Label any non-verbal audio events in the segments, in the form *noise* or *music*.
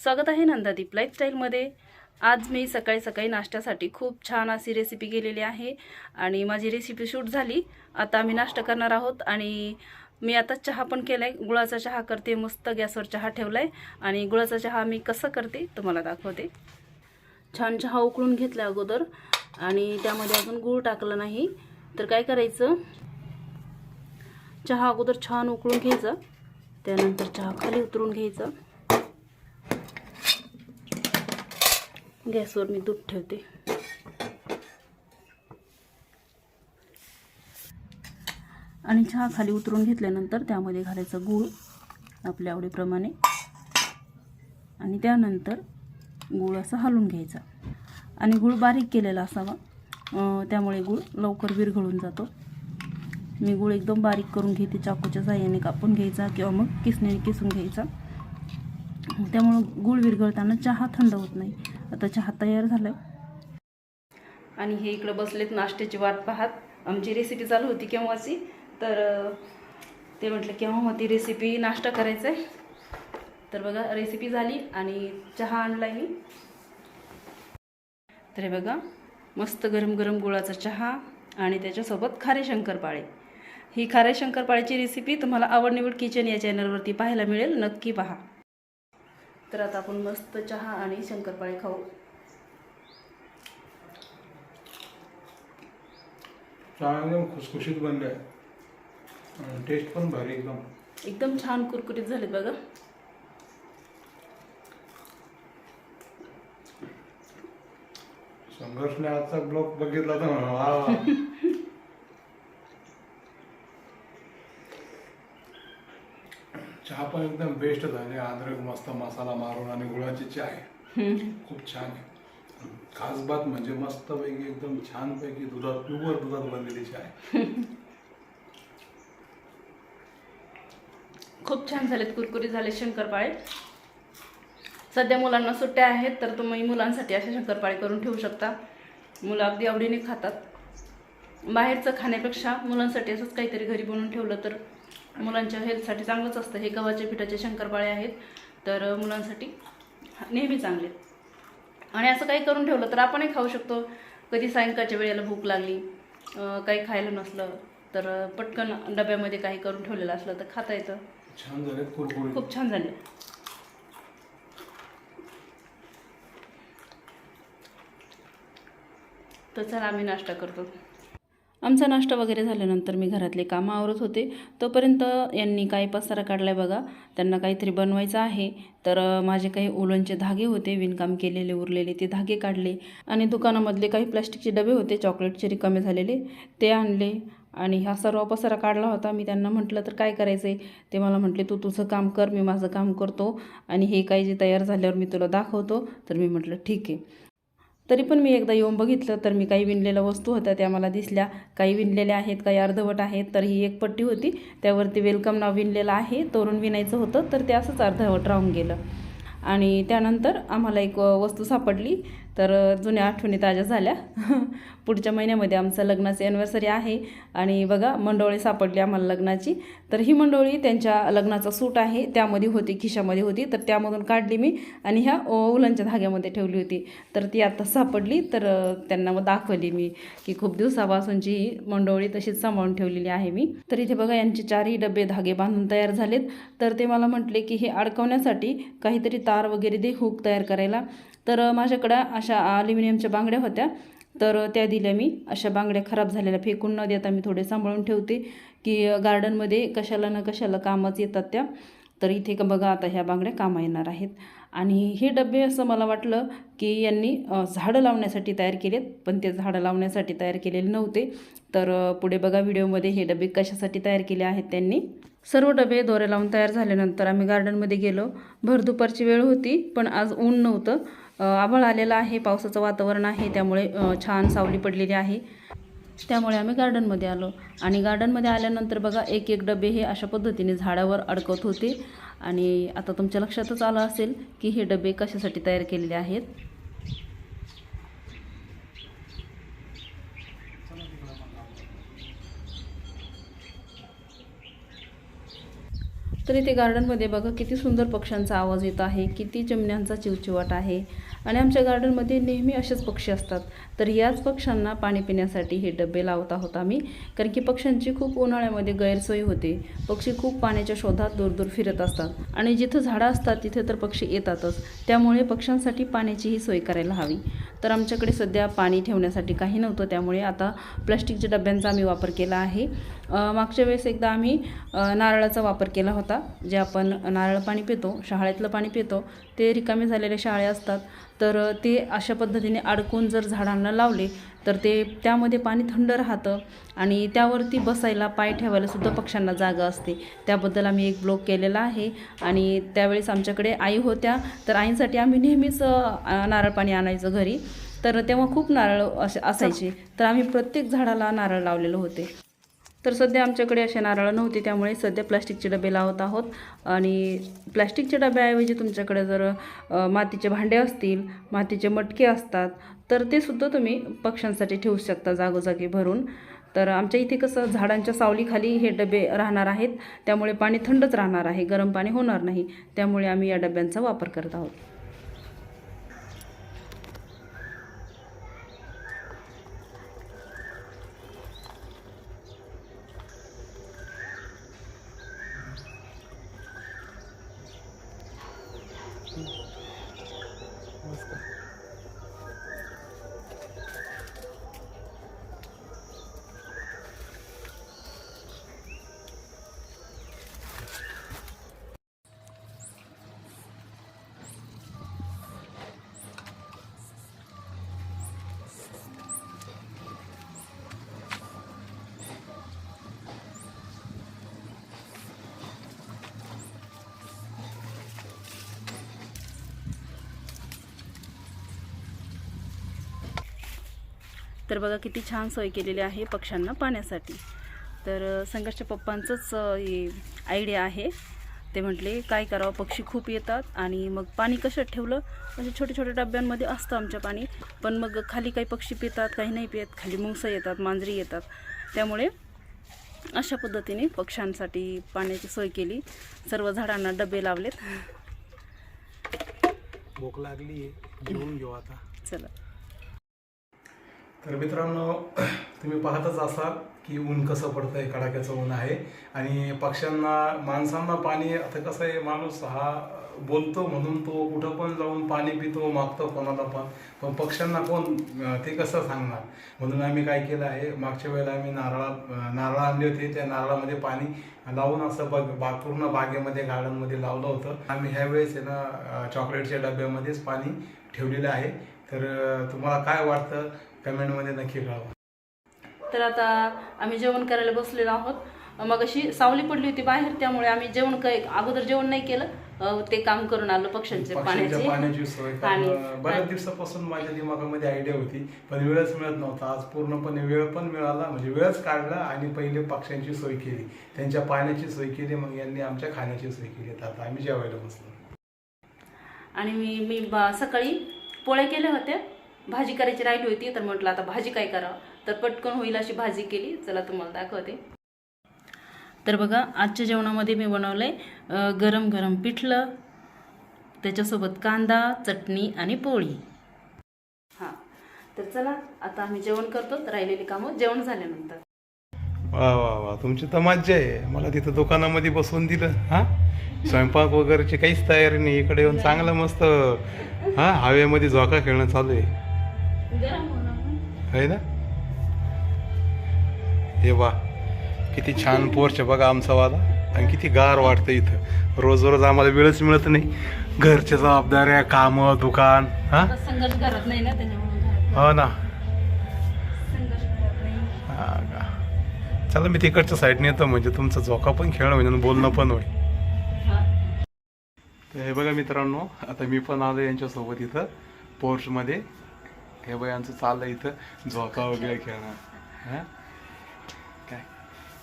स्वागत आहे नंदादीप लाईफस्टाईलमध्ये आज मी सकाळी सकाळी नाश्त्यासाठी खूप छान अशी रेसिपी केलेली आहे आणि माझी रेसिपी शूट झाली. आता आम्ही नाश्ता करणार आहोत आणि मी आता चहा पण केला आहे गुळाचा चहा करते मस्त गॅसवर चहा ठेवला आहे आणि गुळाचा चहा मी कसं करते तुम्हाला दाखवते. छान चहा उकळून घेतला अगोदर आणि त्यामध्ये अजून गूळ टाकलं नाही. तर काय करायचं? चहा अगोदर छान उकळून घ्यायचा. त्यानंतर चहा खाली उतरून घ्यायचा. गॅसवर मी दूध ठेवते. आणि चहा खाली उतरून घेतल्यानंतर त्यामध्ये घालायचं गूळ आपल्या आवडीप्रमाणे. आणि त्यानंतर गूळ असा हलवून घ्यायचा. आणि गूळ बारीक केलेला असावा. त्यामुळे गूळ लवकर विरघळून जातो. मी गूळ एकदम बारीक करून घेते. चाकूच्या साह्याने कापून घ्यायचा किंवा मग किसण्याने किसून घ्यायचा. त्यामुळं गूळ विरघळताना चहा थंड होत नाही. आता चहा तयार झाला आहे आणि हे इकडं बसलेत नाश्त्याची वाट पाहत. आमची रेसिपी चालू होती केव्हाची? तर ते म्हटलं केव्हा मग ती रेसिपी नाश्ता करायचा आहे तर बघा रेसिपी झाली आणि चहा आणला मी. तर हे बघा मस्त गरम गरम गुळाचा चहा आणि त्याच्यासोबत खारे शंकरपाळे. ही खारे शंकरपाळ्याची रेसिपी तुम्हाला आवड निवड किचन या चॅनलवरती पाहायला मिळेल. नक्की पहा. तर आता आपण मस्त चहा आणि शंकरपाळे खाऊ. चहा एकदम खुसखुशीत बनले आणि टेस्ट पण भारी एकदम. एकदम छान कुरकुरीत झालेत बघा. संघर्षने आजचा ब्लॉग बघितला तर *laughs* म्हणा, वा वा. चहा पण एकदम बेस्ट झाले. अद्रक मस्त मसाला मारून आणि गुळाची चाय खूप छान आहे. खास बात म्हणजे मस्त पैकी एकदम छान पैकी दुधात प्युअर दुधात बनलेली चाय खूप छान झालेत कुरकुरीत झाले शंकरपाळे. सध्या मुलांना सुट्ट्या आहेत तर तुम्ही मुलांसाठी असे शंकरपाळे करून ठेवू शकता. मुलं अगदी आवडीने खातात. बाहेरचं खाण्यापेक्षा मुलांसाठी असंच काहीतरी घरी बनवून ठेवलं तर मुलांच्या हेल्थसाठी चांगलंच असतं. हे गव्हाच्या पिठाचे शंकरपाळे आहेत. तर मुलांसाठी नेहमी चांगले. आणि असं काही करून ठेवलं तर आपणही खाऊ शकतो. कधी सायंकाळच्या वेळेला भूक लागली काही खायला नसलं तर पटकन डब्यामध्ये काही करून ठेवलेलं असलं तर खाता येतं. छान झाले खूप छान झाले. तर चला आम्ही नाश्ता करतो. आमचा नाश्ता वगैरे झाल्यानंतर मी घरातले कामं आवरत होते. तोपर्यंत यांनी काही पसारा काढलाय बघा. त्यांना काहीतरी बनवायचं आहे. तर माझे काही ओलनचे धागे होते. विणकाम केलेले उरलेले ते धागे काढले. आणि दुकानामधले काही प्लास्टिकचे डबे होते. चॉकलेटचे रिकामे झालेले. ते आणले. आणि हा सर्व पसारा काढला होता. मी त्यांना म्हटलं तर काय करायचं आहे ते मला म्हटले तू तुझं काम कर. मी माझं काम करतो. आणि हे काही जे तयार झाल्यावर मी तुला दाखवतो. तर मी म्हटलं ठीक आहे. तरी पण मी एकदा येऊन बघितलं तर मी काही विणलेल्या वस्तू होत्या त्या मला दिसल्या. काही विणलेल्या आहेत काही अर्धवट आहेत तर ही एक पट्टी होती. त्यावरती वेलकम नाव विणलेलं आहे तोरण विणायचं होतं तर ते असंच अर्धवट राहून गेलं. आणि त्यानंतर आम्हाला एक वस्तू सापडली. तर जुन्या आठवणी ताज्या झाल्या. *laughs* पुढच्या महिन्यामध्ये आमचं लग्नाची ॲनिव्हर्सरी आहे. आणि बघा मंडोळी सापडली आम्हाला लग्नाची. तर ही मंडोळी त्यांच्या लग्नाचा सूट आहे. त्यामध्ये होती खिशामध्ये होती. तर त्यामधून काढली मी आणि ह्या उलनच्या धाग्यामध्ये ठेवली होती. तर ती आता सापडली. तर त्यांना मग दाखवली मी की खूप दिवसापासूनची ही मंडोळी तशीच सांभाळून ठेवलेली आहे मी. तर इथे बघा यांचे चारही डबे धागे बांधून तयार झालेत. तर ते मला म्हटले की हे अडकवण्यासाठी काहीतरी तार वगैरे दे हुक तयार करायला. तर माझ्याकडं अशा अल्युमिनियमच्या बांगड्या होत्या. तर त्या दिल्या मी. अशा बांगड्या खराब झालेल्या फेकून न देता मी थोडे सांभाळून ठेवते की गार्डनमध्ये कशाला ना कशाला कामच येतात त्या. तर इथे का बघा आता ह्या बांगड्या कामा येणार आहेत. आणि हे डबे असं मला वाटलं की यांनी झाडं लावण्यासाठी तयार केलेत पण ते झाडं लावण्यासाठी तयार केलेले नव्हते. तर पुढे बघा व्हिडिओमध्ये हे डबे कशासाठी तयार केले आहेत त्यांनी. सर्व डबे दोऱ्या लावून तयार झाल्यानंतर आम्ही गार्डनमध्ये गेलो. भर दुपारची वेळ होती पण आज ऊन नव्हतं. अ, आलेलं आहे पावसाचं वातावरण आहे त्यामुळे छान सावली पडलेली आहे. त्यामुळे आम्ही गार्डनमध्ये आलो. आणि गार्डनमध्ये आल्यानंतर बघा एक एक डबे हे अशा पद्धतीने झाडावर अडकत होते. आणि आता तुमच्या लक्षातच आलं असेल की हे डबे कशासाठी तयार केलेले आहेत. तर इथे गार्डनमध्ये बघा किती सुंदर पक्ष्यांचा आवाज येत आहे किती चिमण्यांचा चिवचिवाट आहे. आणि आमच्या गार्डनमध्ये नेहमी असेच पक्षी असतात. तर याच पक्ष्यांना पाणी पिण्यासाठी हे डबे लावत आहोत आम्ही. कारण की पक्ष्यांची खूप उन्हाळ्यामध्ये गैरसोय होते. पक्षी खूप पाण्याच्या शोधात दूर दूर फिरत असतात. आणि जिथं झाडं असतात तिथे तर पक्षी येतातच. त्यामुळे पक्ष्यांसाठी पाण्याचीही सोय करायला हवी. तर आमच्याकडे सध्या पाणी ठेवण्यासाठी काही नव्हतं. त्यामुळे आता प्लास्टिकच्या डब्यांचा आम्ही वापर केला आहे. मागच्या वेळेस एकदा आम्ही नारळाचा वापर केला होता जे आपण नारळ पाणी पितो शहाळ्यातलं पाणी पितो ते रिकामे झालेले शाळे असतात. तर ते अशा पद्धतीने अडकून जर झाडांना लावले तर ते त्यामध्ये पाणी थंड राहतं आणि त्यावरती बसायला पाय ठेवायलासुद्धा पक्ष्यांना जागा असते. त्याबद्दल आम्ही एक ब्लॉग केलेला आहे आणि त्यावेळेस आमच्याकडे आई होत्या. तर आईंसाठी आम्ही नेहमीच नारळ पाणी आणायचं घरी. तर तेव्हा खूप नारळ असे असायचे. तर आम्ही प्रत्येक झाडाला नारळ लावलेलं होते. तर सध्या आमच्याकडे असे नारळ नव्हते त्यामुळे सध्या प्लास्टिकचे डबे लावत आहोत. आणि प्लास्टिकच्या डब्याऐवजी तुमच्याकडे जर मातीचे भांडे असतील मातीचे मटके असतात तर ते सुद्धा तुम्ही पक्ष्यांसाठी ठेवू शकता जागोजागी भरून. तर आमच्या इथे कसं झाडांच्या सावलीखाली हे डबे राहणार आहेत त्यामुळे पाणी थंडच राहणार आहे गरम पाणी होणार नाही त्यामुळे आम्ही या डब्यांचा वापर करत आहोत. तर बघा किती छान सोय केलेली आहे पक्ष्यांना पाण्यासाठी. तर संघर्ष पप्पांचंच हे आयडिया आहे. ते म्हटले काय करावं? पक्षी खूप येतात आणि मग पाणी कशात ठेवलं? म्हणजे छोट्या छोट्या डब्यांमध्ये असतं आमच्या पाणी. पण मग खाली काही पक्षी पितात काही नाही पित खाली मुंगसं येतात मांजरी येतात. त्यामुळे अशा पद्धतीने पक्ष्यांसाठी पाण्याची सोय केली. सर्व झाडांना डबे लावलेत. भूक लागली घेऊन घेऊ आता. चला. तर मित्रांनो *clears throat* तुम्ही पाहतच असाल की ऊन कसं पडतं आहे कडाक्याचं ऊन आहे. आणि पक्ष्यांना माणसांना पाणी आता कसं आहे माणूस हा बोलतो म्हणून तो कुठं पण जाऊन पाणी पितो मागतो कोणाला पण. पण पक्ष्यांना कोण ते कसं सांगणार? म्हणून आम्ही काय केलं आहे मागच्या वेळेला आम्ही नारळा नारळ आणले होते त्या नारळामध्ये पाणी लावून असं बघ बाग पूर्ण बागेमध्ये गार्डनमध्ये लावलं होतं. आम्ही ह्यावेळेस आहे ना चॉकलेटच्या डब्यामध्येच पाणी ठेवलेलं आहे. तर तुम्हाला काय वाटतं? कमेंटमध्ये नक्की कळवा. तर आता आम्ही जेवण करायला बसलेलो आहोत. मग अशी सावली पडली होती बाहेर त्यामुळे आम्ही जेवण काय अगोदर जेवण नाही केलं. ते काम करून आलं पक्ष्यांचे पाण्याचे. पाण्याची सोय बऱ्याच दिवसापासून माझ्या दिमागामध्ये आयडिया होती पण वेळच मिळत नव्हता. आज पूर्णपणे वेळ पण मिळाला म्हणजे वेळच काढला आणि पहिले पक्ष्यांची सोय केली. त्यांच्या पाण्याची सोय केली मग यांनी आमच्या खाण्याची सोय केली. तर आता आम्ही जेवायला बसलो. आणि मी मी सकाळी पोळ्या केल्या होत्या. भाजी करायची राहिली होती तर म्हटलं आता भाजी काय करावं तर पटकन होईल अशी भाजी केली. चला तुम्हाला दाखवते. तर बघा आजच्या जेवणामध्ये मी बनवलंय गरम गरम पिठलं त्याच्यासोबत कांदा चटणी आणि पोळी. हां. तर चला आता आम्ही जेवण करतो. राहिलेली कामं जेवण झाल्यानंतर. वा वा वा. तुमची तर मज्जा आहे. मला तिथं दुकानामध्ये बसवून दिलं. हा? स्वयंपाक वगैरेची काहीच तयारी नाही. इकडे येऊन चांगलं मस्त हा हवेमध्ये झोका खेळणं चालू आहे. आहे ना? हे वा किती छान पोर्च आहे बघा आमचा वाला. आणि किती गार वाटतं इथं. रोज रोज आम्हाला वेळच मिळत नाही. घरच्या जबाबदाऱ्या कामं दुकान हा? हो ना. चला मी तिकडच्या साईडने येतो. म्हणजे तुमचा झोका पण खेळ होईल आणि बोलणं पण होईल. हां. तर हे बघा मित्रांनो आता मी पण आलो यांच्यासोबत इथं पोर्चमध्ये. हे बघा यांचं चाललं इथं. झोका वगैरे खेळणं. हां? काय?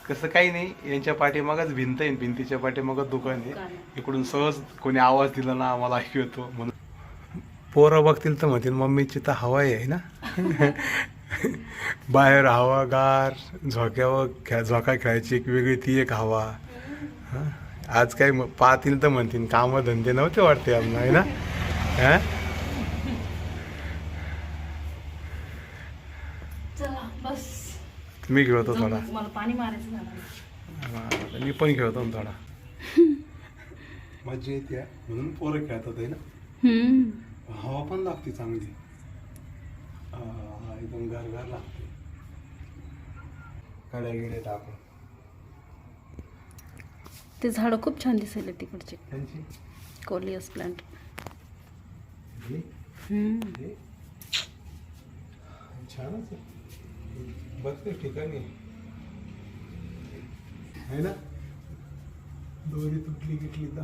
कसं काही नाही यांच्या पाठीमागच भिंत आहे भिंतीच्या पाठीमागच दुकान आहे. इकडून सहज कोणी आवाज दिला ना आम्हाला ऐकू येतो म्हणून. पोरं बघतील तर म्हणतील मम्मीची तर हवा आहे ना? *laughs* बाहेर हवा गार झोक्यावर खेळ झोका खेळायची एक वेगळी ती एक हवा. हां? आज काय पाहतील तर म्हणतील काम धंदे नव्हते वाटते आम्हाला आहे ना? हा? चला बस मी खेळतो थोडा. मला पाणी मारायचं झालं. मी पण खेळतो ना थोडा. मजा येते म्हणून पोरं खेळतात आहे ना. हवा पण लागते चांगली. एकदम गारगार लागते. कड्या गिड्या टाकून. ते झाडं खूप छान दिसायले तिकडचे. Coleus plant. छानच बघते ठिकाणी. आहे ना? दोरी तुटली गिटली तर.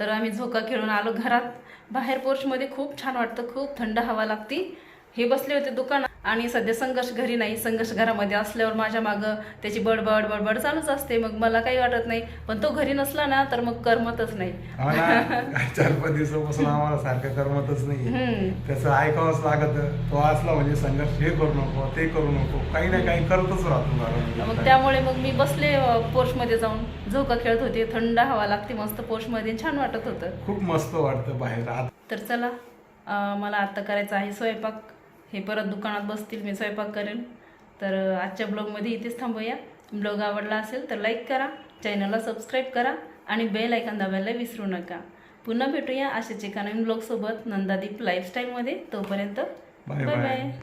तर आम्ही झोका खेळून आलो घरात. बाहेर पोर्चमध्ये खूप छान वाटतं खूप थंड हवा लागती. हे बसले होते दुकानात आणि सध्या संघर्ष घरी नाही. संघर्ष घरामध्ये असल्यावर माझ्या मागं त्याची बडबड बडबड चालूच असते. मग मला काही वाटत नाही. पण तो घरी नसला ना तर मग करमतच नाही. *laughs* चार पाच दिवसापासून आम्हाला सारखं करमतच नाही. त्याचं ऐकावंच लागत. तो असला म्हणजे संघर्ष हे करू नको ते करू नको. काही ना काही करतच राहतो मग. त्यामुळे मग मी बसले अ, पोर्चमध्ये जाऊन. झोका खेळत होते. थंड हवा लागते मस्त पोर्चमध्ये. छान वाटत होतं. खूप मस्त वाटतं बाहेर. तर चला मला आत्ता करायचं आहे स्वयंपाक. हे परत दुकानात बसतील मी स्वयंपाक करेन. तर आजच्या ब्लॉगमध्ये इथेच थांबूया. ब्लॉग आवडला असेल तर लाईक करा चॅनलला सबस्क्राईब करा आणि बेल ऐकन दाबायला विसरू नका. पुन्हा भेटूया अशाच एका नवीन ब्लॉगसोबत नंदादीप लाईफस्टाईलमध्ये तोपर्यंत बाय. बाय